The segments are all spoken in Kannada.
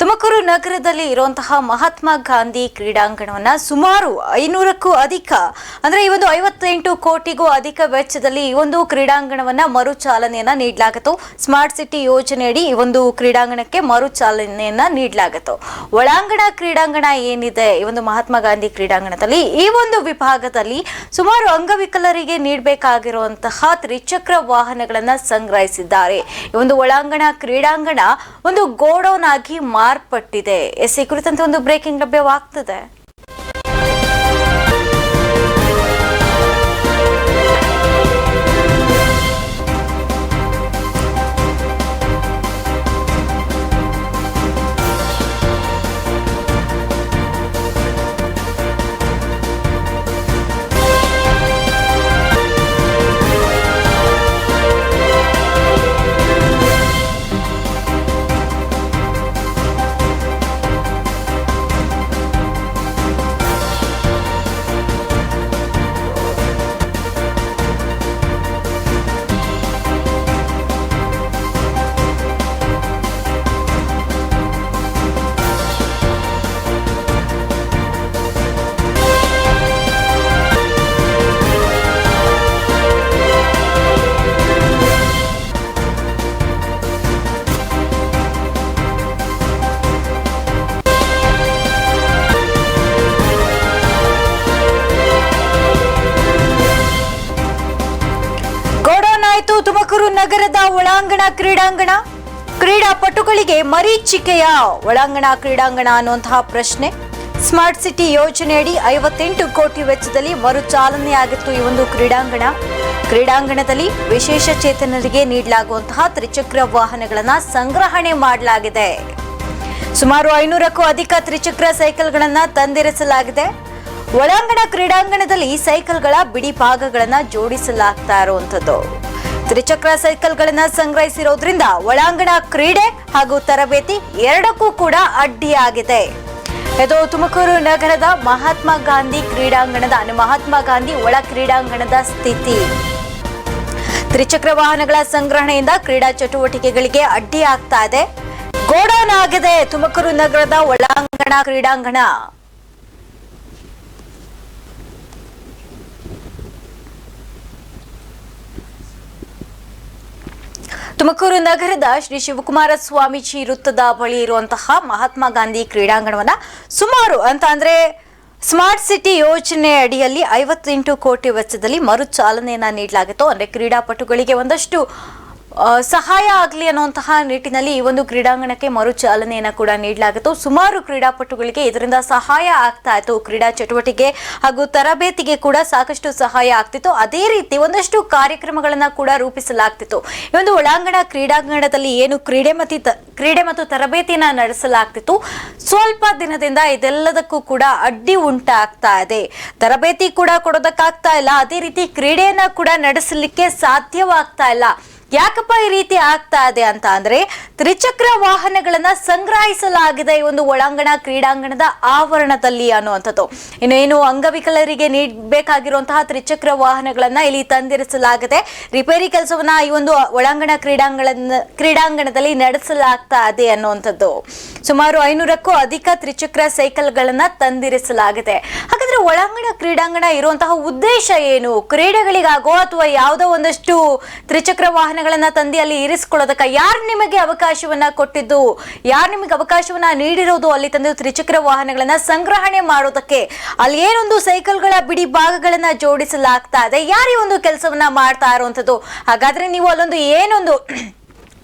ತುಮಕೂರು ನಗರದಲ್ಲಿ ಇರುವಂತಹ ಮಹಾತ್ಮ ಗಾಂಧಿ ಕ್ರೀಡಾಂಗಣವನ್ನ ಸುಮಾರು ಐನೂರಕ್ಕೂ ಅಧಿಕ, ಅಂದ್ರೆ ಈ ಒಂದು ಐವತ್ತೆಂಟು ಕೋಟಿಗೂ ಅಧಿಕ ವೆಚ್ಚದಲ್ಲಿ ಈ ಒಂದು ಕ್ರೀಡಾಂಗಣವನ್ನ ಮರು ಚಾಲನೆಯನ್ನ ನೀಡಲಾಗಿತ್ತು. ಸ್ಮಾರ್ಟ್ ಸಿಟಿ ಯೋಜನೆಯಡಿ ಈ ಒಂದು ಕ್ರೀಡಾಂಗಣಕ್ಕೆ ಮರು ಚಾಲನೆಯನ್ನ ನೀಡಲಾಗಿತ್ತು. ಒಳಾಂಗಣ ಕ್ರೀಡಾಂಗಣ ಏನಿದೆ, ಈ ಒಂದು ಮಹಾತ್ಮ ಗಾಂಧಿ ಕ್ರೀಡಾಂಗಣದಲ್ಲಿ, ಈ ಒಂದು ವಿಭಾಗದಲ್ಲಿ ಸುಮಾರು ಅಂಗವಿಕಲರಿಗೆ ನೀಡಬೇಕಾಗಿರುವಂತಹ ತ್ರಿಚಕ್ರ ವಾಹನಗಳನ್ನ ಸಂಗ್ರಹಿಸಿದ್ದಾರೆ. ಈ ಒಂದು ಒಳಾಂಗಣ ಕ್ರೀಡಾಂಗಣ ಒಂದು ಗೋಡೌನ್ ಆಗಿ ಮಾರ್ಪಟ್ಟಿದೆ. ಎಸ್ ಈ ಕುರಿತಂತೆ ಒಂದು ಬ್ರೇಕಿಂಗ್ ಲಭ್ಯವಾಗ್ತದೆ. ಒಳಾಂಗಣ ಕ್ರೀಡಾಂಗಣ? ಕ್ರೀಡಾಪಟುಗಳಿಗೆ ಮರೀಚಿಕೆಯ ಒಳಾಂಗಣ ಕ್ರೀಡಾಂಗಣ ಅನ್ನುವಂತಹ ಪ್ರಶ್ನೆ. ಸ್ಮಾರ್ಟ್ ಸಿಟಿ ಯೋಜನೆಯಡಿ ಐವತ್ತೆಂಟು ಕೋಟಿ ವೆಚ್ಚದಲ್ಲಿ ಮರು ಚಾಲನೆಯಾಗಿತ್ತು ಈ ಒಂದು ಕ್ರೀಡಾಂಗಣ. ಕ್ರೀಡಾಂಗಣದಲ್ಲಿ ವಿಶೇಷ ಚೇತನರಿಗೆ ನೀಡಲಾಗುವಂತಹ ತ್ರಿಚಕ್ರ ವಾಹನಗಳನ್ನ ಸಂಗ್ರಹಣೆ ಮಾಡಲಾಗಿದೆ. ಸುಮಾರು ಐನೂರಕ್ಕೂ ಅಧಿಕ ತ್ರಿಚಕ್ರ ಸೈಕಲ್ಗಳನ್ನು ತಂದಿರಿಸಲಾಗಿದೆ. ಒಳಾಂಗಣ ಕ್ರೀಡಾಂಗಣದಲ್ಲಿ ಸೈಕಲ್ಗಳ ಬಿಡಿ ಭಾಗಗಳನ್ನು ಜೋಡಿಸಲಾಗ್ತಾ ಇರುವಂತದ್ದು ತ್ರಿಚಕ್ರ ಸೈಕಲ್ಗಳನ್ನ ಸಂಗ್ರಹಿಸಿರೋದ್ರಿಂದ ಒಳಾಂಗಣ ಕ್ರೀಡೆ ಹಾಗೂ ತರಬೇತಿ ಎರಡಕ್ಕೂ ಕೂಡ ಅಡ್ಡಿಯಾಗಿದೆ. ಇದು ತುಮಕೂರು ನಗರದ ಮಹಾತ್ಮ ಗಾಂಧಿ ಕ್ರೀಡಾಂಗಣದ ಮಹಾತ್ಮ ಗಾಂಧಿ ಒಳ ಕ್ರೀಡಾಂಗಣದ ಸ್ಥಿತಿ. ತ್ರಿಚಕ್ರ ವಾಹನಗಳ ಸಂಗ್ರಹಣೆಯಿಂದ ಕ್ರೀಡಾ ಚಟುವಟಿಕೆಗಳಿಗೆ ಅಡ್ಡಿಯಾಗ್ತಾ ಇದೆ. ಗೋಡೌನ್ ಆಗಿದೆ ತುಮಕೂರು ನಗರದ ಒಳಾಂಗಣ ಕ್ರೀಡಾಂಗಣ. ತುಮಕೂರು ನಗರದ ಶ್ರೀ ಶಿವಕುಮಾರ ಸ್ವಾಮೀಜಿ ವೃತ್ತದ ಬಳಿ ಇರುವಂತಹ ಮಹಾತ್ಮ ಗಾಂಧಿ ಕ್ರೀಡಾಂಗಣವನ್ನ ಸುಮಾರು ಅಂತ ಅಂದ್ರೆ ಸ್ಮಾರ್ಟ್ ಸಿಟಿ ಯೋಜನೆ ಅಡಿಯಲ್ಲಿ ಐವತ್ತೆಂಟು ಕೋಟಿ ವೆಚ್ಚದಲ್ಲಿ ಮರು ಚಾಲನೆಯನ್ನ ನೀಡಲಾಗಿತ್ತು. ಅಂದ್ರೆ ಕ್ರೀಡಾಪಟುಗಳಿಗೆ ಒಂದಷ್ಟು ಸಹಾಯ ಆಗಲಿ ಅನ್ನುವಂತಹ ನಿಟ್ಟಿನಲ್ಲಿ ಈ ಒಂದು ಕ್ರೀಡಾಂಗಣಕ್ಕೆ ಮರು ಚಾಲನೆಯನ್ನ ಕೂಡ ನೀಡಲಾಗಿತ್ತು. ಸುಮಾರು ಕ್ರೀಡಾಪಟುಗಳಿಗೆ ಇದರಿಂದ ಸಹಾಯ ಆಗ್ತಾ ಇತ್ತು. ಕ್ರೀಡಾ ಚಟುವಟಿಕೆ ಹಾಗೂ ತರಬೇತಿಗೆ ಕೂಡ ಸಾಕಷ್ಟು ಸಹಾಯ ಆಗ್ತಿತ್ತು. ಅದೇ ರೀತಿ ಒಂದಷ್ಟು ಕಾರ್ಯಕ್ರಮಗಳನ್ನು ಕೂಡ ರೂಪಿಸಲಾಗ್ತಿತ್ತು. ಈ ಒಂದು ಒಳಾಂಗಣ ಕ್ರೀಡಾಂಗಣದಲ್ಲಿ ಏನು ಕ್ರೀಡೆ ಮತ್ತು ಕ್ರೀಡೆ ಮತ್ತು ತರಬೇತಿಯನ್ನು ನಡೆಸಲಾಗ್ತಿತ್ತು. ಸ್ವಲ್ಪ ದಿನದಿಂದ ಇದೆಲ್ಲದಕ್ಕೂ ಕೂಡ ಅಡ್ಡಿ ಉಂಟಾಗ್ತಾ ಇದೆ. ತರಬೇತಿ ಕೂಡ ಕೊಡೋದಕ್ಕಾಗ್ತಾ ಇಲ್ಲ. ಅದೇ ರೀತಿ ಕ್ರೀಡೆಯನ್ನು ಕೂಡ ನಡೆಸಲಿಕ್ಕೆ ಸಾಧ್ಯವಾಗ್ತಾ ಇಲ್ಲ. ಯಾಕಪ್ಪ ಈ ರೀತಿ ಆಗ್ತಾ ಇದೆ ಅಂತ ಅಂದ್ರೆ ತ್ರಿಚಕ್ರ ವಾಹನಗಳನ್ನ ಸಂಗ್ರಹಿಸಲಾಗಿದೆ ಈ ಒಂದು ಒಳಾಂಗಣ ಕ್ರೀಡಾಂಗಣದ ಆವರಣದಲ್ಲಿ ಅನ್ನುವಂಥದ್ದು. ಇನ್ನೇನು ಅಂಗವಿಕಲರಿಗೆ ನೀಡಬೇಕಾಗಿರುವಂತಹ ತ್ರಿಚಕ್ರ ವಾಹನಗಳನ್ನ ಇಲ್ಲಿ ತಂದಿರಿಸಲಾಗಿದೆ. ರಿಪೇರಿ ಕೆಲಸವನ್ನ ಈ ಒಂದು ಒಳಾಂಗಣ ಕ್ರೀಡಾಂಗಣ ಕ್ರೀಡಾಂಗಣದಲ್ಲಿ ನಡೆಸಲಾಗ್ತಾ ಇದೆ ಅನ್ನುವಂಥದ್ದು. ಸುಮಾರು ಐನೂರಕ್ಕೂ ಅಧಿಕ ತ್ರಿಚಕ್ರ ಸೈಕಲ್ಗಳನ್ನ ತಂದಿರಿಸಲಾಗಿದೆ. ಹಾಗಾದ್ರೆ ಒಳಾಂಗಣ ಕ್ರೀಡಾಂಗಣ ಇರುವಂತಹ ಉದ್ದೇಶ ಏನು? ಕ್ರೀಡೆಗಳಿಗಾಗೋ ಅಥವಾ ಯಾವುದೋ ಒಂದಷ್ಟು ತ್ರಿಚಕ್ರ ವಾಹನಗಳನ್ನ ತಂದಿ ಅಲ್ಲಿ ಇರಿಸ್ಕೊಳ್ಳೋದಕ್ಕ ಯಾರು ನಿಮಗೆ ಅವಕಾಶವನ್ನ ಕೊಟ್ಟಿದ್ದು? ಯಾರು ನಿಮಗೆ ಅವಕಾಶವನ್ನ ನೀಡಿರೋದು? ಅಲ್ಲಿ ತಂದು ತ್ರಿಚಕ್ರ ವಾಹನಗಳನ್ನ ಸಂಗ್ರಹಣೆ ಮಾಡೋದಕ್ಕೆ ಅಲ್ಲಿ ಏನೊಂದು ಸೈಕಲ್ಗಳ ಬಿಡಿ ಭಾಗಗಳನ್ನ ಜೋಡಿಸಲಾಗ್ತಾ ಇದೆ. ಯಾರು ಒಂದು ಕೆಲಸವನ್ನ ಮಾಡ್ತಾ ಇರುವಂತದ್ದು ಹಾಗಾದ್ರೆ ನೀವು ಅಲ್ಲೊಂದು ಏನೊಂದು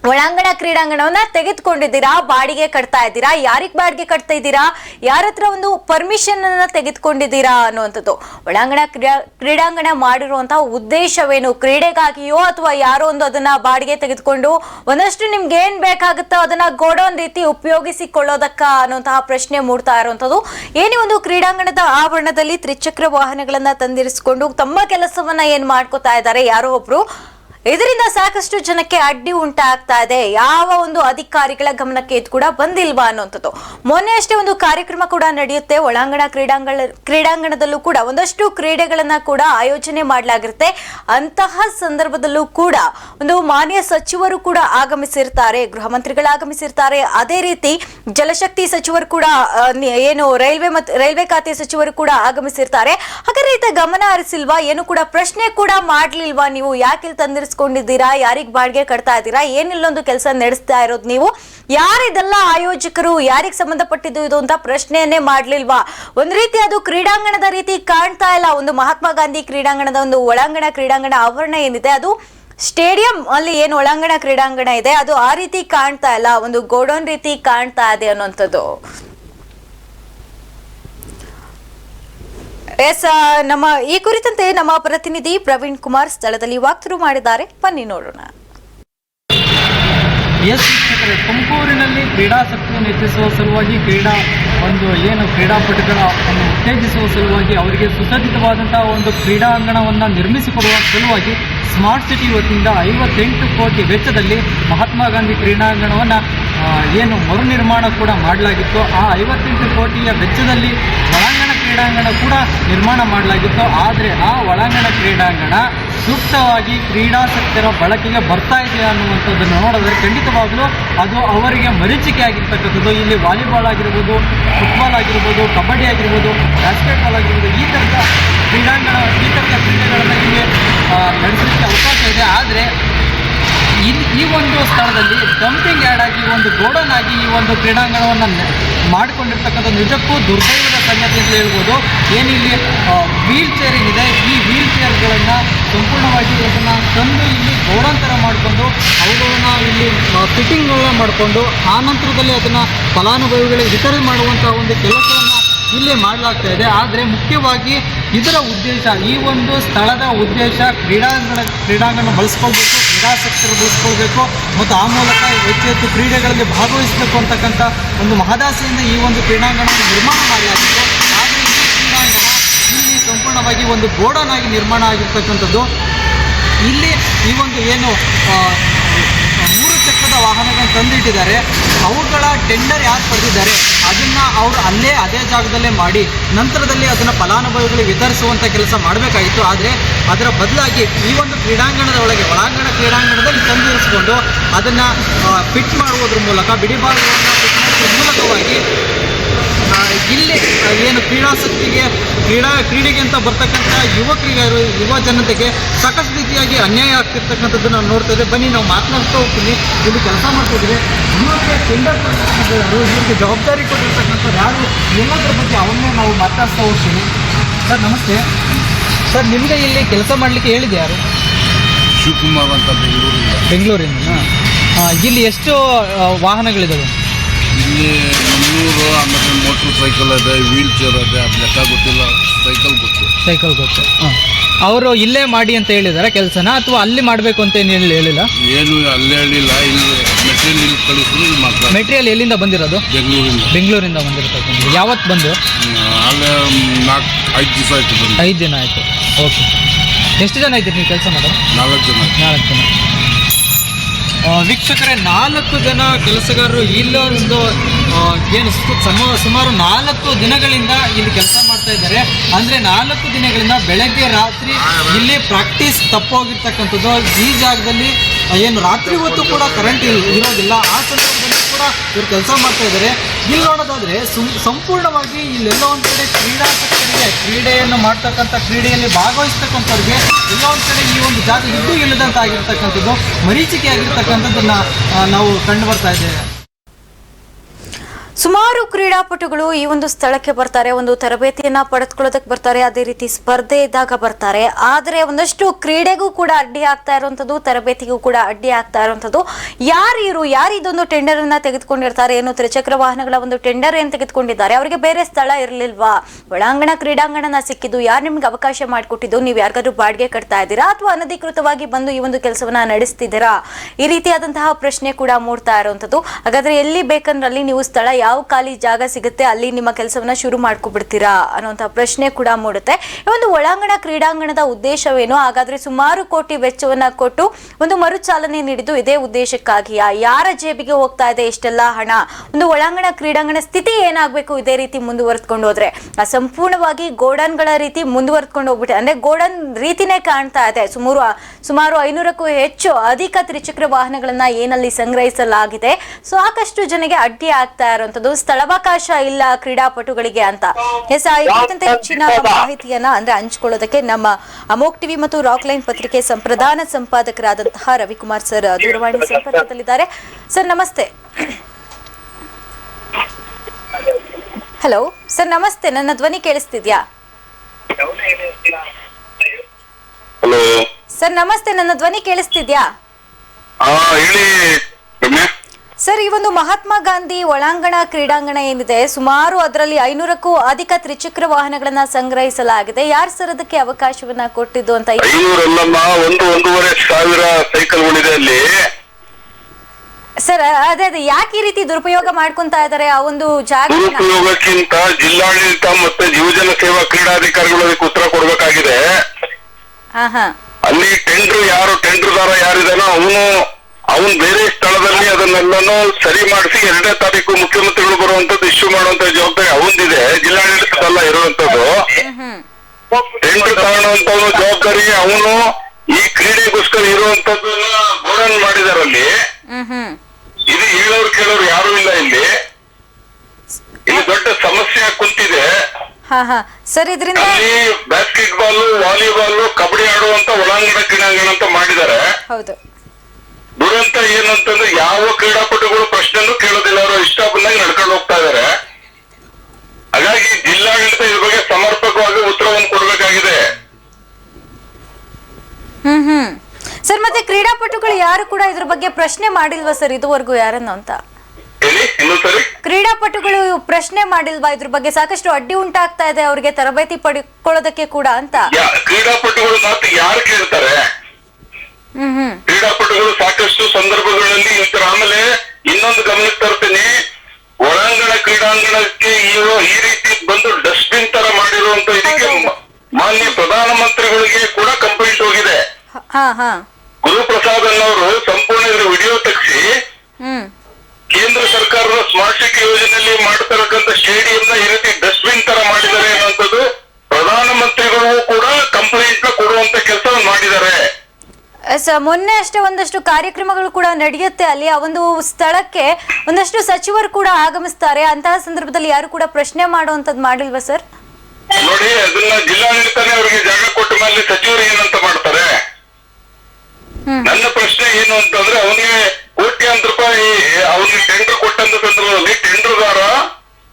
ಒಳಾಂಗಣ ಕ್ರೀಡಾಂಗಣವನ್ನ ತೆಗೆದುಕೊಂಡಿದ್ದೀರಾ? ಬಾಡಿಗೆ ಕಟ್ತಾ ಇದ್ದೀರಾ? ಯಾರಿಗೆ ಬಾಡಿಗೆ ಕಟ್ತಾ ಇದ್ದೀರಾ? ಯಾರ ಹತ್ರ ಒಂದು ಪರ್ಮಿಷನ್ ಅನ್ನ ತೆಗೆದುಕೊಂಡಿದ್ದೀರಾ ಅನ್ನುವಂಥದ್ದು. ಒಳಾಂಗಣ ಕ್ರೀಡಾ, ಕ್ರೀಡಾಂಗಣ ಮಾಡಿರುವಂತಹ ಉದ್ದೇಶವೇನು? ಕ್ರೀಡೆಗಾಗಿಯೋ ಅಥವಾ ಯಾರೋ ಒಂದು ಅದನ್ನ ಬಾಡಿಗೆ ತೆಗೆದುಕೊಂಡು ಒಂದಷ್ಟು ನಿಮ್ಗೆ ಏನ್ ಬೇಕಾಗುತ್ತೋ ಅದನ್ನ ಗೋಡೌನ್ ರೀತಿ ಉಪಯೋಗಿಸಿಕೊಳ್ಳೋದಕ್ಕ ಅನ್ನುವಂತಹ ಪ್ರಶ್ನೆ ಮೂಡ್ತಾ ಇರುವಂತದ್ದು ಏನೇ ಒಂದು ಕ್ರೀಡಾಂಗಣದ ಆವರಣದಲ್ಲಿ ತ್ರಿಚಕ್ರ ವಾಹನಗಳನ್ನ ತಂದಿರಿಸಿಕೊಂಡು ತಮ್ಮ ಕೆಲಸವನ್ನ ಏನ್ ಮಾಡ್ಕೋತಾ ಇದ್ದಾರೆ? ಯಾರೋ ಒಬ್ರು ಇದರಿಂದ ಸಾಕಷ್ಟು ಜನಕ್ಕೆ ಅಡ್ಡಿ ಉಂಟಾಗ್ತಾ ಇದೆ. ಯಾವ ಒಂದು ಅಧಿಕಾರಿಗಳ ಗಮನಕ್ಕೆ ಇದು ಕೂಡ ಬಂದಿಲ್ವಾ ಅನ್ನುವಂಥದ್ದು. ಮೊನ್ನೆ ಅಷ್ಟೇ ಒಂದು ಕಾರ್ಯಕ್ರಮ ಕೂಡ ನಡೆಯುತ್ತೆ. ಒಳಾಂಗಣ ಕ್ರೀಡಾಂಗಣ, ಕ್ರೀಡಾಂಗಣದಲ್ಲೂ ಕೂಡ ಒಂದಷ್ಟು ಕ್ರೀಡೆಗಳನ್ನ ಕೂಡ ಆಯೋಜನೆ ಮಾಡಲಾಗಿರುತ್ತೆ. ಅಂತಹ ಸಂದರ್ಭದಲ್ಲೂ ಕೂಡ ಒಂದು ಮಾನ್ಯ ಸಚಿವರು ಕೂಡ ಆಗಮಿಸಿರ್ತಾರೆ. ಗೃಹ ಮಂತ್ರಿಗಳು ಆಗಮಿಸಿರ್ತಾರೆ. ಅದೇ ರೀತಿ ಜಲಶಕ್ತಿ ಸಚಿವರು ಕೂಡ ಏನು ರೈಲ್ವೆ ಮತ್ತು ರೈಲ್ವೆ ಖಾತೆ ಸಚಿವರು ಕೂಡ ಆಗಮಿಸಿರ್ತಾರೆ. ಹಾಗಾದ್ರೆ ಈತ ಗಮನ ಹರಿಸಿಲ್ವಾ? ಏನು ಕೂಡ ಪ್ರಶ್ನೆ ಕೂಡ ಮಾಡ್ಲಿಲ್ವಾ ನೀವು? ಯಾಕೆ ಇಲ್ಲಿ ತಂದಿರಿಸ್ಕೊಂಡಿದ್ದೀರಾ ಯಾರಿಗೆ ಬಾಡಿಗೆ ಕಟ್ತಾ ಇದ್ದೀರಾ? ಏನಿಲ್ಲೊಂದು ಕೆಲಸ ನಡೆಸ್ತಾ ಇರೋದು ನೀವು. ಯಾರಿದೆಲ್ಲ ಆಯೋಜಕರು? ಯಾರಿಗೆ ಸಂಬಂಧಪಟ್ಟಿದ್ದು ಇದು ಅಂತ ಪ್ರಶ್ನೆಯನ್ನೇ ಮಾಡ್ಲಿಲ್ವಾ? ಒಂದ್ ರೀತಿ ಅದು ಕ್ರೀಡಾಂಗಣದ ರೀತಿ ಕಾಣ್ತಾ ಇಲ್ಲ. ಒಂದು ಮಹಾತ್ಮ ಗಾಂಧಿ ಕ್ರೀಡಾಂಗಣದ, ಒಂದು ಒಳಾಂಗಣ ಕ್ರೀಡಾಂಗಣ ಆವರಣ ಏನಿದೆ? ಅದು ಸ್ಟೇಡಿಯಂ ಅಲ್ಲಿ ಏನು ಒಳಾಂಗಣ ಕ್ರೀಡಾಂಗಣ ಇದೆ? ಅದು ಆ ರೀತಿ ಕಾಣ್ತಾ ಇಲ್ಲ. ಒಂದು ಗೋಡೌನ್ ರೀತಿ ಕಾಣ್ತಾ ಇದೆ ಅನ್ನುವಂಥದ್ದು. ಎಸ್ ನಮ್ಮ ಈ ಕುರಿತಂತೆ ನಮ್ಮ ಪ್ರತಿನಿಧಿ ಪ್ರವೀಣ್ ಕುಮಾರ್ ಸ್ಥಳದಲ್ಲಿ ವಾಕ್ತರು ಮಾಡಿದ್ದಾರೆ. ಬನ್ನಿ ನೋಡೋಣ. ಎಸ್, ವೀಕ್ಷಕರೇ, ತುಮಕೂರಿನಲ್ಲಿ ಕ್ರೀಡಾಸಕ್ತಿಯನ್ನು ಹೆಚ್ಚಿಸುವ ಸಲುವಾಗಿ ಕ್ರೀಡಾ ಒಂದು ಏನು ಕ್ರೀಡಾಪಟುಗಳ ಒಂದು ಉತ್ತೇಜಿಸುವ ಸಲುವಾಗಿ ಅವರಿಗೆ ಸುಸಜ್ಜಿತವಾದಂತಹ ಒಂದು ಕ್ರೀಡಾಂಗಣವನ್ನು ನಿರ್ಮಿಸಿಕೊಡುವ ಸಲುವಾಗಿ ಸ್ಮಾರ್ಟ್ ಸಿಟಿ ವತಿಯಿಂದ ಐವತ್ತೆಂಟು ಕೋಟಿ ವೆಚ್ಚದಲ್ಲಿ ಮಹಾತ್ಮ ಗಾಂಧಿ ಕ್ರೀಡಾಂಗಣವನ್ನು ಏನು ಮರು ನಿರ್ಮಾಣ ಕೂಡ ಮಾಡಲಾಗಿತ್ತು. ಆ ಐವತ್ತೆಂಟು ಕೋಟಿಯ ವೆಚ್ಚದಲ್ಲಿ ಒಳಾಂಗಣ ಕ್ರೀಡಾಂಗಣ ಕೂಡ ನಿರ್ಮಾಣ ಮಾಡಲಾಗಿತ್ತು. ಆದರೆ ಆ ಒಳಾಂಗಣ ಕ್ರೀಡಾಂಗಣ ಸೂಕ್ತವಾಗಿ ಕ್ರೀಡಾಸಕ್ತರ ಬಳಕೆಗೆ ಬರ್ತಾ ಇದೆಯಾ ಅನ್ನುವಂಥದ್ದನ್ನು ನೋಡಿದ್ರೆ ಖಂಡಿತವಾಗಲೂ ಅದು ಅವರಿಗೆ ಮರೀಚಿಕೆ ಆಗಿರ್ತಕ್ಕಂಥದ್ದು. ಇಲ್ಲಿ ವಾಲಿಬಾಲ್ ಆಗಿರ್ಬೋದು, ಫುಟ್ಬಾಲ್ ಆಗಿರ್ಬೋದು, ಕಬಡ್ಡಿ ಆಗಿರ್ಬೋದು ಬಾಸ್ಕೆಟ್ಬಾಲ್ ಆಗಿರ್ಬೋದು, ಈ ಥರದ ಕ್ರೀಡಾಂಗಣ, ಈ ಥರದ ಕ್ರೀಡೆಗಳನ್ನು ಇಲ್ಲಿ ನಡೆಸಲಿಕ್ಕೆ ಅವಕಾಶ ಇದೆ. ಆದರೆ ಈ ಒಂದು ಸ್ಥಳದಲ್ಲಿ ಡಂಪಿಂಗ್ ಯಾರ್ಡ್ ಆಗಿ ಒಂದು ಗೋಡನ್ ಆಗಿ ಈ ಒಂದು ಕ್ರೀಡಾಂಗಣವನ್ನು ಮಾಡಿಕೊಂಡಿರ್ತಕ್ಕಂಥ ನಿಜಕ್ಕೂ ದುರ್ದೈವದ ಸಂಗತಿ ಅಂತ ಹೇಳ್ಬೋದು. ಏನಿಲ್ಲಿ ವೀಲ್ ಚೇರ್ ಏನಿದೆ, ಈ ವೀಲ್ ಚೇರ್ಗಳನ್ನು ಸಂಪೂರ್ಣವಾಗಿ ಅದನ್ನು ತಂದು ಇಲ್ಲಿ ಗೋಡನ್ ಥರ ಮಾಡಿಕೊಂಡು, ಅವುಗಳನ್ನು ಇಲ್ಲಿ ಫಿಟ್ಟಿಂಗ್ಗಳನ್ನ ಮಾಡಿಕೊಂಡು, ಆ ನಂತರದಲ್ಲಿ ಅದನ್ನು ಫಲಾನುಭವಿಗಳಿಗೆ ವಿತರಣೆ ಮಾಡುವಂಥ ಒಂದು ಕೆಲಸವನ್ನು ಇಲ್ಲಿ ಮಾಡಲಾಗ್ತಾ ಇದೆ. ಆದರೆ ಮುಖ್ಯವಾಗಿ ಇದರ ಉದ್ದೇಶ, ಈ ಒಂದು ಸ್ಥಳದ ಉದ್ದೇಶ ಕ್ರೀಡಾಂಗಣ ಕ್ರೀಡಾಂಗಣ ಬಳಸ್ಕೊಳ್ಬೇಕು. ಕ್ರೀಡಾಸಕ್ತರು ಬೆಳೆಸ್ಕೊಳ್ಬೇಕು ಮತ್ತು ಆ ಮೂಲಕ ಹೆಚ್ಚು ಹೆಚ್ಚು ಕ್ರೀಡೆಗಳಲ್ಲಿ ಭಾಗವಹಿಸಬೇಕು ಅಂತಕ್ಕಂಥ ಒಂದು ಮಹದಾಸೆಯಿಂದ ಈ ಒಂದು ಕ್ರೀಡಾಂಗಣವನ್ನು ನಿರ್ಮಾಣ ಮಾಡಲಾಗಿತ್ತು ಆದರೆ ಈ ಕ್ರೀಡಾಂಗಣ ಇಲ್ಲಿ ಸಂಪೂರ್ಣವಾಗಿ ಒಂದು ಗೋಡನ್ ಆಗಿ ನಿರ್ಮಾಣ ಆಗಿರ್ತಕ್ಕಂಥದ್ದು. ಇಲ್ಲಿ ಈ ಒಂದು ಏನು ವಾಹನಗಳನ್ನು ತಂದಿಟ್ಟಿದ್ದಾರೆ. ಅವುಗಳ ಟೆಂಡರ್ ಯಾರು ಪಡೆದಿದ್ದಾರೆ ಅದನ್ನು ಅವರು ಅಲ್ಲೇ ಅದೇ ಜಾಗದಲ್ಲೇ ಮಾಡಿ ನಂತರದಲ್ಲಿ ಅದನ್ನು ಫಲಾನುಭವಿಗಳಿಗೆ ವಿತರಿಸುವಂಥ ಕೆಲಸ ಮಾಡಬೇಕಾಗಿತ್ತು. ಆದರೆ ಅದರ ಬದಲಾಗಿ ಈ ಒಂದು ಕ್ರೀಡಾಂಗಣದ ಒಳಗೆ ಒಳಾಂಗಣ ಕ್ರೀಡಾಂಗಣದಲ್ಲಿ ತಂದಿರಿಸಿಕೊಂಡು ಅದನ್ನು ಫಿಟ್ ಮಾಡುವುದ್ರ ಮೂಲಕ ಬಿಡಿಭಾಗಗಳನ್ನು ಫಿಟ್ ಮಾಡುವ ಮೂಲಕವಾಗಿ ಏನು ಕ್ರೀಡಾಸಕ್ತಿಗೆ ಕ್ರೀಡಾ ಕ್ರೀಡೆಗೆ ಅಂತ ಬರ್ತಕ್ಕಂಥ ಯುವಕರಿಗೆ ಯುವ ಜನತೆಗೆ ಸಾಕಷ್ಟು ರೀತಿಯಾಗಿ ಅನ್ಯಾಯ ಆಗ್ತಿರ್ತಕ್ಕಂಥದ್ದು ನಾವು ನೋಡ್ತಾ ಇದ್ದೇವೆ. ಬನ್ನಿ ನಾವು ಮಾತನಾಡ್ತಾ ಹೋಗ್ತೀವಿ ಇಲ್ಲಿ ಕೆಲಸ ಮಾಡ್ತಾ ಇದ್ದೀವಿ. ಇವ್ರಿಗೆ ಟೆಂಡರ್ ಯಾರು ಇವರಿಗೆ ಜವಾಬ್ದಾರಿ ಕೊಟ್ಟಿರ್ತಕ್ಕಂಥದ್ದು ಯಾರು? ಎಲ್ಲದರ ಬಗ್ಗೆ ಅವನ್ನೇ ನಾವು ಮಾತಾಡ್ತಾ ಹೋಗ್ತೀವಿ. ಸರ್ ನಮಸ್ತೆ. ಸರ್ ನಿಮಗೆ ಇಲ್ಲಿ ಕೆಲಸ ಮಾಡಲಿಕ್ಕೆ ಹೇಳಿದೆ ಯಾರು? ಶಿವಕುಮಾರ್ ಅಂತ ಬೆಂಗಳೂರಿಂದ. ಬೆಂಗಳೂರಿಂದ. ಇಲ್ಲಿ ಎಷ್ಟು ವಾಹನಗಳಿದ್ದಾವೆ ಇಲ್ಲಿ ಸೈಕಲ್ ಅದೇ ವೀಲ್ ಚೇರ್ ಅದೇ ಅದು ಲೆಕ್ಕ ಗೊತ್ತಿಲ್ಲ ಸೈಕಲ್ ಗೊತ್ತು. ಸೈಕಲ್ ಗೊತ್ತು. ಹಾಂ. ಅವರು ಇಲ್ಲೇ ಮಾಡಿ ಅಂತ ಹೇಳಿದಾರ ಕೆಲಸನ ಅಥವಾ ಅಲ್ಲಿ ಮಾಡಬೇಕು ಅಂತ ಏನು ಹೇಳಿ ಹೇಳಿಲ್ಲ? ಏನು ಅಲ್ಲೇ ಹೇಳಿಲ್ಲ ಇಲ್ಲಿ ಮೆಟೀರಿಯಲ್ ಇಲ್ಲಿ ಕಳಿಸಿದ್ರು ಇಲ್ಲಿ ಮಾತಾಡ ಮೆಟೀರಿಯಲ್ ಎಲ್ಲಿಂದ ಬಂದಿರೋದು? ಬೆಂಗಳೂರಿಂದ. ಬೆಂಗಳೂರಿಂದ ಬಂದಿರತಕ್ಕಂಥದ್ದು ಯಾವತ್ತು ಬಂದು? ಅಲ್ಲೇ ನಾಲ್ಕು ಐದು ದಿವಸ ಆಯಿತು ಬಂದು. ಐದು ದಿನ ಆಯಿತು. ಓಕೆ. ಎಷ್ಟು ಜನ ಇದ್ದೀರಿ ನೀವು ಕೆಲಸ ಮಾಡೋದು? ನಾಲ್ಕು ಜನ. ನಾಲ್ಕು ಜನ. ವೀಕ್ಷಕರೇ ನಾಲ್ಕು ಜನ ಕೆಲಸಗಾರರು ಇಲ್ಲೊಂದು ಏನು ಸುಮಾರು ನಾಲ್ಕು ದಿನಗಳಿಂದ ಇಲ್ಲಿ ಕೆಲಸ ಮಾಡ್ತಾ ಇದ್ದಾರೆ. ಅಂದರೆ ನಾಲ್ಕು ದಿನಗಳಿಂದ ಬೆಳಗ್ಗೆ ರಾತ್ರಿ ಇಲ್ಲಿ ಪ್ರಾಕ್ಟೀಸ್ ತಪ್ಪೋಗಿರ್ತಕ್ಕಂಥದ್ದು. ಈ ಜಾಗದಲ್ಲಿ ಏನು ರಾತ್ರಿ ಹೊತ್ತು ಕೂಡ ಕರೆಂಟ್ ಇರೋದಿಲ್ಲ. ಆ ಸಂದರ್ಭದಲ್ಲಿ ಕೂಡ ಇವರು ಕೆಲಸ ಮಾಡ್ತಾ ಇದ್ದಾರೆ. ಇಲ್ಲಿ ನೋಡೋದಾದ್ರೆ ಸಂಪೂರ್ಣವಾಗಿ ಇಲ್ಲೆಲ್ಲ ಒಂದು ಕಡೆ ಕ್ರೀಡಾಸಕ್ತರಿಗೆ ಕ್ರೀಡೆಯನ್ನು ಮಾಡ್ತಕ್ಕಂಥ ಕ್ರೀಡೆಯಲ್ಲಿ ಭಾಗವಹಿಸ್ತಕ್ಕಂಥವ್ರಿಗೆ ಎಲ್ಲ ಒಂದು ಕಡೆ ಈ ಒಂದು ಜಾಗ ಇದ್ದು ಇಲ್ಲದಂತಾಗಿರ್ತಕ್ಕಂಥದ್ದು ಮರೀಚಿಕೆ ಆಗಿರ್ತಕ್ಕಂಥದ್ದನ್ನ ನಾವು ಕಂಡು ಬರ್ತಾ ಇದ್ದೇವೆ. ಸುಮಾರು ಕ್ರೀಡಾಪಟುಗಳು ಈ ಒಂದು ಸ್ಥಳಕ್ಕೆ ಬರ್ತಾರೆ, ಒಂದು ತರಬೇತಿಯನ್ನ ಪಡೆದುಕೊಳ್ಳೋದಕ್ಕೆ ಬರ್ತಾರೆ, ಅದೇ ರೀತಿ ಸ್ಪರ್ಧೆ ಇದ್ದಾಗ ಬರ್ತಾರೆ. ಆದರೆ ಒಂದಷ್ಟು ಕ್ರೀಡೆಗೂ ಕೂಡ ಅಡ್ಡಿ ಆಗ್ತಾ ಇರುವಂಥದ್ದು, ತರಬೇತಿಗೂ ಕೂಡ ಅಡ್ಡಿ ಆಗ್ತಾ ಇರುವಂಥದ್ದು. ಯಾರು ಇರು ಯಾರು ಇದೊಂದು ಟೆಂಡರ್ ಅನ್ನ ತೆಗೆದುಕೊಂಡಿರ್ತಾರೆ ಏನು ತ್ರಿಚಕ್ರ ವಾಹನಗಳ ಒಂದು ಟೆಂಡರ್ ಏನ್ ತೆಗೆದುಕೊಂಡಿದ್ದಾರೆ? ಅವರಿಗೆ ಬೇರೆ ಸ್ಥಳ ಇರಲಿಲ್ವಾ? ಒಳಾಂಗಣ ಕ್ರೀಡಾಂಗಣನ ಸಿಕ್ಕಿದ್ದು, ಯಾರು ನಿಮ್ಗೆ ಅವಕಾಶ ಮಾಡಿಕೊಟ್ಟಿದ್ದು? ನೀವು ಯಾರಿಗಾದ್ರೂ ಬಾಡಿಗೆ ಕಟ್ತಾ ಇದ್ದೀರಾ? ಅಥವಾ ಅನಧಿಕೃತವಾಗಿ ಬಂದು ಈ ಒಂದು ಕೆಲಸವನ್ನ ನಡೆಸ್ತಿದ್ದೀರಾ? ಈ ರೀತಿಯಾದಂತಹ ಪ್ರಶ್ನೆ ಕೂಡ ಮೂಡ್ತಾ ಇರುವಂಥದ್ದು. ಹಾಗಾದ್ರೆ ಎಲ್ಲಿ ಬೇಕಂದ್ರೆ ಅಲ್ಲಿ ನೀವು ಸ್ಥಳ ಯಾವ ಯಾವ ಖಾಲಿ ಜಾಗ ಸಿಗುತ್ತೆ ಅಲ್ಲಿ ನಿಮ್ಮ ಕೆಲಸವನ್ನ ಶುರು ಮಾಡ್ಕೊಬಿಡ್ತೀರಾ ಅನ್ನೋಂಥ ಪ್ರಶ್ನೆ ಕೂಡ ಮೂಡುತ್ತೆ. ಒಂದು ಒಳಾಂಗಣ ಕ್ರೀಡಾಂಗಣದ ಉದ್ದೇಶವೇನು? ಹಾಗಾದ್ರೆ ಸುಮಾರು ಕೋಟಿ ವೆಚ್ಚವನ್ನ ಕೊಟ್ಟು ಒಂದು ಮರುಚಾಲನೆ ನೀಡಿದ್ದು ಇದೇ ಉದ್ದೇಶಕ್ಕಾಗಿ ಯಾರ ಜೇಬಿಗೆ ಹೋಗ್ತಾ ಇದೆ ಇಷ್ಟೆಲ್ಲ ಹಣ? ಒಂದು ಒಳಾಂಗಣ ಕ್ರೀಡಾಂಗಣ ಸ್ಥಿತಿ ಏನಾಗಬೇಕು ಇದೇ ರೀತಿ ಮುಂದುವರೆದ್ಕೊಂಡು ಹೋದ್ರೆ? ಸಂಪೂರ್ಣವಾಗಿ ಗೋಡನ್ಗಳ ರೀತಿ ಮುಂದುವರೆದ್ಕೊಂಡು ಹೋಗ್ಬಿಟ್ಟೆ. ಅಂದ್ರೆ ಗೋಡನ್ ರೀತಿನೇ ಕಾಣ್ತಾ ಇದೆ. ಸುಮಾರು ಸುಮಾರು ಐನೂರಕ್ಕೂ ಹೆಚ್ಚು ಅಧಿಕ ತ್ರಿಚಕ್ರ ವಾಹನಗಳನ್ನ ಏನಲ್ಲಿ ಸಂಗ್ರಹಿಸಲಾಗಿದೆ. ಸಾಕಷ್ಟು ಜನಗೆ ಅಡ್ಡಿ ಆಗ್ತಾ ಇರುವಂತದ್ದು, ಸ್ಥಳಾವಕಾಶ ಇಲ್ಲ ಕ್ರೀಡಾಪಟುಗಳಿಗೆ ಅಂತ. ಎಸ್ ಹೆಚ್ಚಿನ ಮಾಹಿತಿಯನ್ನ ಅಂದ್ರೆ ಹಂಚ್ಕೊಳ್ಳೋದಕ್ಕೆ ನಮ್ಮ ಅಮೋಕ್ ಟಿವಿ ಮತ್ತು ರಾಕ್ ಲೈನ್ ಪತ್ರಿಕೆ ಸಂಪ್ರದಾನ ಸಂಪಾದಕರಾದಂತಹ ರವಿಕುಮಾರ್ ಸರ್ ದೂರವಾಣಿ ಸಂಪರ್ಕದಲ್ಲಿದ್ದಾರೆ. ಸರ್, ನಮಸ್ತೆ. ಹಲೋ ಸರ್, ನಮಸ್ತೆ. ನನ್ನ ಧ್ವನಿ ಕೇಳಿಸ್ತಿದ್ಯಾ? ಸರ್ ನಮಸ್ತೆ ನನ್ನ ಧ್ವನಿ ಕೇಳಿಸ್ತಿದ್ಯಾ? ಹಾ ಹೇಳಿ ರಮ್ಯಾ. ಸರ್ ಈ ಒಂದು ಮಹಾತ್ಮ ಗಾಂಧಿ ಒಳಾಂಗಣ ಕ್ರೀಡಾಂಗಣ ಏನಿದೆ ಸುಮಾರು ಅದರಲ್ಲಿ ಐನೂರಕ್ಕೂ ಅಧಿಕ ತ್ರಿಚಕ್ರ ವಾಹನಗಳನ್ನ ಸಂಗ್ರಹಿಸಲಾಗಿದೆ. ಯಾರು ಸರ್ ಅದಕ್ಕೆ ಅವಕಾಶವನ್ನ ಕೊಟ್ಟಿದ್ದು ಅಂತ ಐನೂರಲ್ಲಮ್ಮ ಒಂದು ಒಂದೂವರೆ ಸಾವಿರ ಸೈಕಲ್ಗಳಿದೆ ಅಲ್ಲಿ. ಸರ್ ಅದೇ ಅದೇ ಯಾಕೆ ಈ ರೀತಿ ದುರುಪಯೋಗ ಮಾಡ್ಕೊಂತ ಇದ್ದಾರೆ ಆ ಒಂದು ಜಾಗ? ದುರುಪಯೋಗಕ್ಕಿಂತ ಜಿಲ್ಲಾಡಳಿತ ಮತ್ತೆ ಯುವಜನ ಸೇವಾ ಕ್ರೀಡಾಧಿಕಾರಿಗಳು ಅದಕ್ಕೆ ಉತ್ತರ ಕೊಡ್ಬೇಕಾಗಿದೆ. ಹಾ ಹಾ ಅಲ್ಲಿ ಟೆಂಡರ್ ಯಾರು ಟೆಂಡರ್ದಾರ ಯಾರಿದಾನೋ ಅವನು ಅವನು ಬೇರೆ ಸ್ಥಳದಲ್ಲಿ ಅದನ್ನೆಲ್ಲನೂ ಸರಿ ಮಾಡಿಸಿ ಎರಡನೇ ತಾರೀಕು ಮುಖ್ಯಮಂತ್ರಿಗಳು ಬರುವಂತದ್ದು ಇಶ್ಯೂ ಮಾಡುವಂತ ಜವಾಬ್ದಾರಿ ಅವನಿದೆ ಜಿಲ್ಲಾಡಳಿತದಲ್ಲ ಇರುವಂತದ್ದು ಟೆಂಡರ್ ತಗೊಳ್ಳುವಂತವನು ಜವಾಬ್ದಾರಿ ಅವನು ಈ ಕ್ರೀಡೆಗೋಸ್ಕರ ಇರುವಂತದ್ದನ್ನ ಗೋಡನ್ ಮಾಡಿದಾರಲ್ಲಿ. ಇದು ಹೇಳೋರು ಕೇಳೋರು ಯಾರು ಇಲ್ಲ ಇಲ್ಲಿ. ಇಲ್ಲಿ ದೊಡ್ಡ ಸಮಸ್ಯೆ ಕುಂತಿದೆ. ಸರ್ ಇದರಿಂದ ಬ್ಯಾಸ್ಕೆಟ್ ಬಾಲ್ ವಾಲಿಬಾಲ್ ಕಬಡ್ಡಿ ಆಡುವಂತ ಒಳಾಂಗಣ ಕ್ರೀಡಾಂಗಣ ಅಂತ ಮಾಡಿದ್ದಾರೆ. ಹೌದು. ದುರಂತ ಏನಂತಂದ್ರೆ ಯಾವ ಕ್ರೀಡಾಪಟುಗಳು ಪ್ರಶ್ನೆನೂ ಕೇಳೋದಿಲ್ಲ ಅವರು ಇಷ್ಟ ಬಂದಾಗ ನಡ್ಕೊಂಡು ಹೋಗ್ತಾ ಇದಾರೆ. ಹಾಗಾಗಿ ಜಿಲ್ಲಾಡಳಿತ ಇದ್ರ ಬಗ್ಗೆ ಸಮರ್ಪಕವಾಗಿ ಉತ್ತರವನ್ನು ಕೊಡಬೇಕಾಗಿದೆ. ಹ್ಮ್ ಹ್ಮ್. ಸರ್ ಮತ್ತೆ ಕ್ರೀಡಾಪಟುಗಳು ಯಾರು ಕೂಡ ಇದ್ರ ಬಗ್ಗೆ ಪ್ರಶ್ನೆ ಮಾಡಿಲ್ವಾ ಸರ್ ಇದುವರೆಗೂ ಯಾರನ್ನು ಅಂತ? ಹೇಳಿ ಇನ್ನೊಂದ್ಸರಿ ಕ್ರೀಡಾಪಟುಗಳು ಪ್ರಶ್ನೆ ಮಾಡಿಲ್ವಾ? ಇದ್ರ ಬಗ್ಗೆ ಸಾಕಷ್ಟು ಅಡ್ಡಿ ಉಂಟಾಗ್ತಾ ಇದೆ ಅವ್ರಿಗೆ ತರಬೇತಿ ಪಡ್ಕೊಳ್ಳೋದಕ್ಕೆ ಕೂಡ ಅಂತ. ಯಾ- ಕ್ರೀಡಾಪಟುಗಳು ಮಾತು ಯಾರು ಕೇಳ್ತಾರೆ? ಹ್ಮ್ ಹ್ಮ್. ಕ್ರೀಡಾಪಟುಗಳು ಸಾಕಷ್ಟು ಸಂದರ್ಭಗಳಲ್ಲಿ ಇರ್ತಾರೆ ಆಮೇಲೆ ಇನ್ನೊಂದು ಗಮನಕ್ಕೆ ತರ್ತೀನಿ. ಒಳಾಂಗಣ ಕ್ರೀಡಾಂಗಣಕ್ಕೆ ಇರೋ ಈ ರೀತಿ ಬಂದು ಡಸ್ಟ್ಬಿನ್ ತರ ಮಾಡಿರುವಂತ ಇದಕ್ಕೆ ಮಾನ್ಯ ಮಾನ್ಯ ಪ್ರಧಾನಮಂತ್ರಿಗಳಿಗೆ ಕೂಡ ಕಂಪ್ಲೇಂಟ್ ಹೋಗಿದೆ. ಹ- ಹಾ ಹಾ. ಗುರುಪ್ರಸಾದ್ ಅನ್ನೋರು ಸಂಪೂರ್ಣ ಇದ್ರ ವಿಡಿಯೋ ತೆಗ್ಸಿ ಹ್ಮ್. ಕೇಂದ್ರ ಸರ್ಕಾರದ ಸ್ಮಾರ್ಟ್ ಸಿಟಿ ಯೋಜನೆಯಲ್ಲಿ ಮಾಡ್ತಿರಕ್ಕಂತ ಸ್ಟೇಡಿಯಂ ನ ಈ ರೀತಿ ಡಸ್ಟ್ಬಿನ್ ತರ ಮಾಡಿದ್ದಾರೆ ಅನ್ನುವಂಥದ್ದು ಪ್ರಧಾನಮಂತ್ರಿಗಳು ಕೂಡ ಕಂಪ್ಲೇಂಟ್ನ ಕೊಡುವಂತ ಕೆಲಸವನ್ನು ಮಾಡಿದ್ದಾರೆ. ಮೊನ್ನೆ ಅಷ್ಟೇ ಒಂದಷ್ಟು ಕಾರ್ಯಕ್ರಮಗಳು ಕೂಡ ನಡೆಯುತ್ತೆ. ಅಲ್ಲಿ ಆ ಒಂದು ಸ್ಥಳಕ್ಕೆ ಒಂದಷ್ಟು ಸಚಿವರು ಕೂಡ ಆಗಮಿಸ್ತಾರೆ. ಅಂತಹ ಸಂದರ್ಭದಲ್ಲಿ ಯಾರು ಕೂಡ ಪ್ರಶ್ನೆ ಮಾಡುವಂತದ್ದು ಮಾಡಿಲ್ವಾ ಸರ್? ನೋಡಿ ಅದನ್ನ ಜಿಲ್ಲಾಡಳಿತನೇ ಅವರಿಗೆ ಜಾಗ ಕೊಟ್ಟ ಮೇಲೆ ಸಚಿವರು ಏನಂತ ಮಾಡ್ತಾರೆ. ನನ್ನ ಪ್ರಶ್ನೆ ಏನು ಅಂತಂದ್ರೆ ಅವನಿಗೆ ಕೋಟ್ಯಾಂತರ ರೂಪಾಯಿ ಅವನಿಗೆ ಟೆಂಡರ್ ಕೊಟ್ಟಂತ ಸಂದರ್ಭದಲ್ಲಿ ಟೆಂಡರ್ಗಾರ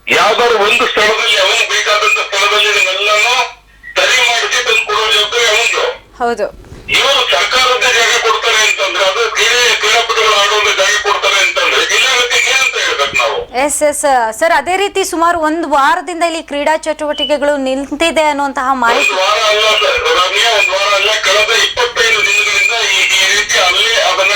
ಯಾವ್ದಾದ್ರು ಒಂದು ಸ್ಥಳದಲ್ಲಿ ಅವನಿಗೆ ಬೇಕಾದಂತ ಸ್ಥಳದಲ್ಲಿ ಇದನ್ನೆಲ್ಲಾನು ಸರಿ ಮಾಡಿಸಿ ತಂದು ಕೊಡುವ ಜವಾಬ್ದಾರಿ ಅವನು ಹೌದು. ಇವರು ಸರ್ಕಾರದ ಜಾಗ ಕೊಡ್ತಾರೆ ಅಂತಂದ್ರೆ ಅದು ಕ್ರೀಡೆ ಕ್ರೀಡಾಪಟುಗಳು ಆಡುವಂತ ಜಾಗ ಕೊಡ್ತಾರೆ ಅಂತಂದ್ರೆ ಜಿಲ್ಲಾಡಳಿತಕ್ಕೆ ಏನಂತ ಹೇಳ್ಬೇಕು ನಾವು? ಎಸ್ ಎಸ್ ಸರ್ ಅದೇ ರೀತಿ ಸುಮಾರು ಒಂದು ವಾರದಿಂದ ಇಲ್ಲಿ ಕ್ರೀಡಾ ಚಟುವಟಿಕೆಗಳು ನಿಂತಿದೆ ಅನ್ನುವಂತಹ ಒಂದು ಮಾಹಿತಿ ವಾರ ಅಲ್ಲ ಸರ್ ರಮ್ಯಾ ಒಂದು ವಾರ ಅಲ್ಲ ಕಳೆದ ಇಪ್ಪತ್ತೈದು ದಿನಗಳಿಂದ ಈ ಈ ರೀತಿ ಅಲ್ಲೇ ಅದನ್ನ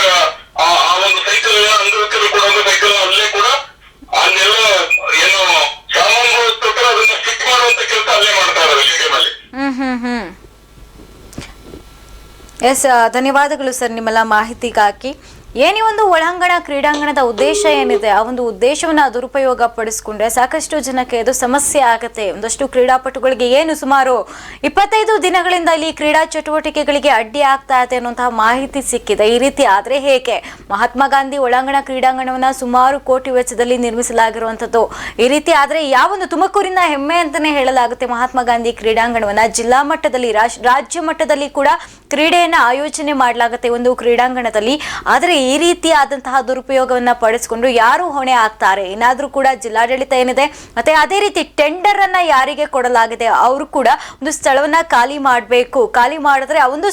ಎಸ್ ಧನ್ಯವಾದಗಳು ಸರ್ ನಿಮ್ಮೆಲ್ಲ ಮಾಹಿತಿಗಾಗಿ. ಏನೇ ಒಂದು ಒಳಾಂಗಣ, ಕ್ರೀಡಾಂಗಣದ ಉದ್ದೇಶ ಏನಿದೆ? ಆ ಒಂದು ಉದ್ದೇಶವನ್ನು ದುರುಪಯೋಗ ಪಡಿಸ್ಕೊಂಡ್ರೆ ಸಾಕಷ್ಟು ಜನಕ್ಕೆ ಇದು ಸಮಸ್ಯೆ ಆಗುತ್ತೆ. ಒಂದಷ್ಟು ಕ್ರೀಡಾಪಟುಗಳಿಗೆ ಏನು ಸುಮಾರು ಇಪ್ಪತ್ತೈದು ದಿನಗಳಿಂದ ಇಲ್ಲಿ ಕ್ರೀಡಾ ಚಟುವಟಿಕೆಗಳಿಗೆ ಅಡ್ಡಿ ಆಗ್ತಾ ಇದೆ ಅನ್ನುವಂತಹ ಮಾಹಿತಿ ಸಿಕ್ಕಿದೆ. ಈ ರೀತಿ ಆದರೆ ಹೇಗೆ? ಮಹಾತ್ಮ ಗಾಂಧಿ ಒಳಾಂಗಣ ಕ್ರೀಡಾಂಗಣವನ್ನು ಸುಮಾರು ಕೋಟಿ ವೆಚ್ಚದಲ್ಲಿ ನಿರ್ಮಿಸಲಾಗಿರುವಂಥದ್ದು. ಈ ರೀತಿ ಆದರೆ ಯಾವ ಒಂದು ತುಮಕೂರಿನ ಹೆಮ್ಮೆ ಅಂತಲೇ ಹೇಳಲಾಗುತ್ತೆ ಮಹಾತ್ಮ ಗಾಂಧಿ ಕ್ರೀಡಾಂಗಣವನ್ನು. ಜಿಲ್ಲಾ ಮಟ್ಟದಲ್ಲಿ ರಾಜ್- ರಾಜ್ಯ ಮಟ್ಟದಲ್ಲಿ ಕೂಡ ಕ್ರೀಡೆಯನ್ನ ಆಯೋಜನೆ ಮಾಡಲಾಗುತ್ತೆ ಒಂದು ಕ್ರೀಡಾಂಗಣದಲ್ಲಿ. ಆದರೆ ಈ ರೀತಿಯಾದಂತಹ ದುರುಪಯೋಗವನ್ನ ಪಡಿಸಿಕೊಂಡು ಯಾರು ಹೊಣೆ ಆಗ್ತಾರೆ? ಏನಾದರೂ ಕೂಡ ಜಿಲ್ಲಾಡಳಿತ ಏನಿದೆ, ಮತ್ತೆ ಅದೇ ರೀತಿ ಟೆಂಡರ್ ಅನ್ನ ಯಾರಿಗೆ ಕೊಡಲಾಗಿದೆ? ಅವರು ಕೂಡ ಒಂದು ಸ್ಥಳವನ್ನ ಖಾಲಿ ಮಾಡಬೇಕು. ಖಾಲಿ ಮಾಡಿದ್ರೆ ಆ ಒಂದು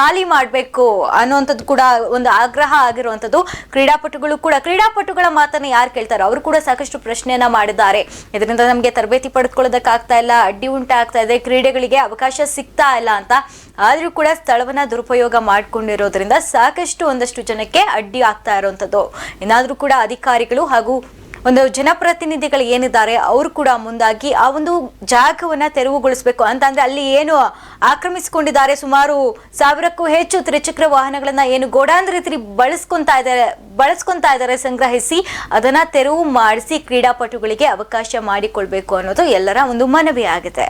ಖಾಲಿ ಮಾಡಬೇಕು ಅನ್ನುವಂಥದ್ದು ಕೂಡ ಒಂದು ಆಗ್ರಹ ಆಗಿರುವಂಥದ್ದು ಕ್ರೀಡಾಪಟುಗಳು ಕೂಡ. ಕ್ರೀಡಾಪಟುಗಳ ಮಾತನ್ನ ಯಾರು ಕೇಳ್ತಾರೆ? ಅವರು ಕೂಡ ಸಾಕಷ್ಟು ಪ್ರಶ್ನೆಯನ್ನ ಮಾಡಿದ್ದಾರೆ. ಇದರಿಂದ ನಮಗೆ ತರಬೇತಿ ಪಡೆದುಕೊಳ್ಳೋದಕ್ಕಾಗ್ತಾ ಇಲ್ಲ, ಅಡ್ಡಿ ಉಂಟಾಗ್ತಾ ಇದೆ, ಕ್ರೀಡೆಗಳಿಗೆ ಅವಕಾಶ ಸಿಗ್ತಾ ಇಲ್ಲ ಅಂತ. ಆದರೂ ಕೂಡ ಸ್ಥಳವನ್ನ ದುರುಪಯೋಗ ಮಾಡ್ಕೊಂಡಿರೋದ್ರಿಂದ ಸಾಕಷ್ಟು ಒಂದಷ್ಟು ಜನಕ್ಕೆ ಅಡ್ಡಿ ಆಗ್ತಾ ಇರುವಂಥದ್ದು ಏನಾದರೂ ಕೂಡ ಅಧಿಕಾರಿಗಳು ಹಾಗೂ ಒಂದು ಜನಪ್ರತಿನಿಧಿಗಳು ಏನಿದ್ದಾರೆ, ಅವರು ಕೂಡ ಮುಂದಾಗಿ ಆ ಒಂದು ಜಾಗವನ್ನ ತೆರವುಗೊಳಿಸಬೇಕು. ಅಂತ ಅಂದ್ರೆ ಅಲ್ಲಿ ಏನು ಆಕ್ರಮಿಸಿಕೊಂಡಿದ್ದಾರೆ, ಸುಮಾರು ಸಾವಿರಕ್ಕೂ ಹೆಚ್ಚು ತ್ರಿಚಕ್ರ ವಾಹನಗಳನ್ನ ಏನು ಗೋಡಾನ್ ರೀತಿ ಬಳಸ್ಕೊಂತ ಇದ್ದಾರೆ, ಬಳಸ್ಕೊಂತಾ ಇದ್ದಾರೆ ಸಂಗ್ರಹಿಸಿ ಅದನ್ನ ತೆರವು ಮಾಡಿಸಿ ಕ್ರೀಡಾಪಟುಗಳಿಗೆ ಅವಕಾಶ ಮಾಡಿಕೊಳ್ಬೇಕು ಅನ್ನೋದು ಎಲ್ಲರ ಒಂದು ಮನವಿ ಆಗಿದೆ.